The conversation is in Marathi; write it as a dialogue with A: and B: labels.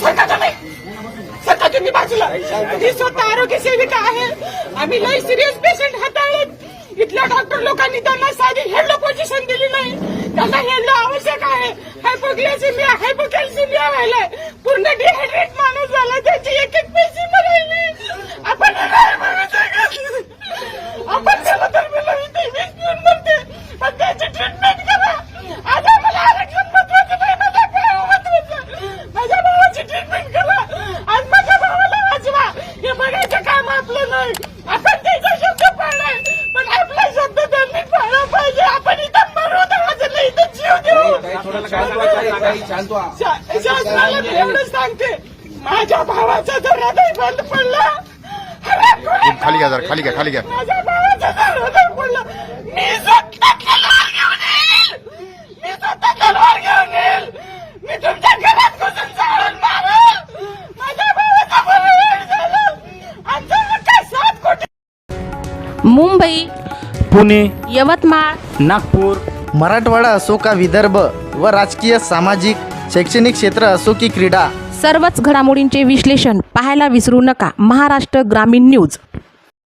A: सरका तुम्ही. सरका तुम्ही बाजूला. मी स्वतः आरोग्य सेविका आहे? आम्ही लय सिरियस पेशंट हाताळलेत इथल्या डॉक्टर लोकांनी त्यांना साधी हेडलो पोझिशन दिली नाही. त्यांना हेडलो आवश्यक आहे. हायपोग्लायसिमिया हायपोकॅल्सिमिया व्हायलाय. पूर्ण डिहायड्रेट माणूस झाला. त्याची एक एक पैसे राहिली आपण नाही. आपण त्याचा शब्द पाळलाय. पण आपला शब्द त्यांनी पाळला पाहिजे. आपण इथं मरू आज नाही इथं जीव देऊ. शासनाला मी एवढंच सांगते. माझ्या भावाचं जर हृदय बंद पडलं.
B: खाली घ्या जरा. खाली घ्या खाली घ्या.
A: माझ्या भावाचं जर हृदय पडलं. मी
C: मुंबई
D: पुणे
C: यवतमाळ
D: नागपूर
E: मराठवाडा असो का विदर्भ व राजकीय सामाजिक शैक्षणिक क्षेत्र असो की क्रीडा?
C: सर्वच घडामोडींचे विश्लेषण पाहायला विसरू नका. महाराष्ट्र ग्रामीण न्यूज.